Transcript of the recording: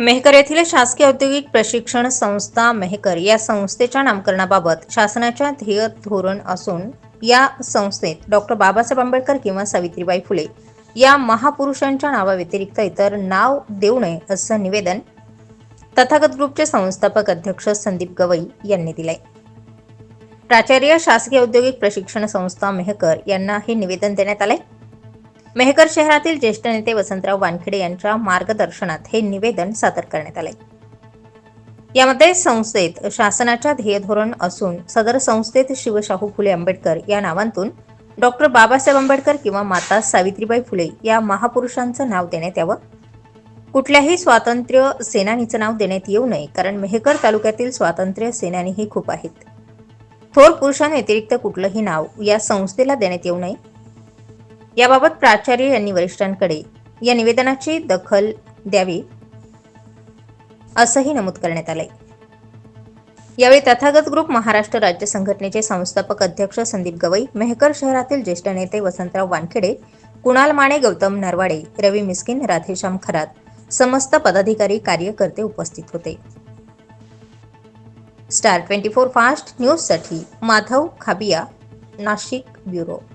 मेहकर येथील शासकीय औद्योगिक प्रशिक्षण संस्था मेहकर या संस्थेच्या नामकरणाबाबत शासनाच्या ध्येय धोरण असून या संस्थेत डॉक्टर बाबासाहेब आंबेडकर किंवा सावित्रीबाई फुले या महापुरुषांच्या नावाव्यतिरिक्त इतर नाव देऊ नये असं निवेदन तथागत ग्रुपचे संस्थापक अध्यक्ष संदीप गवई यांनी दिले प्राचार्य शासकीय औद्योगिक प्रशिक्षण संस्था मेहकर यांना हे निवेदन देण्यात आले मेहकर शहरातील ज्येष्ठ नेते वसंतराव वानखेडे यांच्या मार्गदर्शनात हे निवेदन सादर करण्यात आले. यामध्ये संस्थेत शासनाच्या ध्येयधोरण असून सदर संस्थेत शिवशाहू फुले आंबेडकर या नावांतून डॉक्टर बाबासाहेब आंबेडकर किंवा माता सावित्रीबाई फुले या महापुरुषांचं नाव देण्यात यावं. कुठल्याही स्वातंत्र्य सेनानीचं नाव देण्यात येऊ नये कारण मेहकर तालुक्यातील स्वातंत्र्य सेनानीही खूप आहेत. थोर पुरुषांव्यतिरिक्त कुठलंही नाव या संस्थेला देण्यात येऊ नये याबाबत प्राचार्य यांनी वरिष्ठांकडे या निवेदनाची दखल द्यावी असंही नमूद करण्यात आलंय. यावेळी तथागत ग्रुप महाराष्ट्र राज्य संघटनेचे संस्थापक अध्यक्ष संदीप गवई मेहकर शहरातील ज्येष्ठ नेते वसंतराव वानखेडे कुणाल माने गौतम नरवाडे रवी मिस्किन राधेश्याम खरात समस्त पदाधिकारी कार्यकर्ते उपस्थित होते. स्टार ट्वेंटी फोर फास्ट न्यूजसाठी माधव खाबिया नाशिक ब्युरो.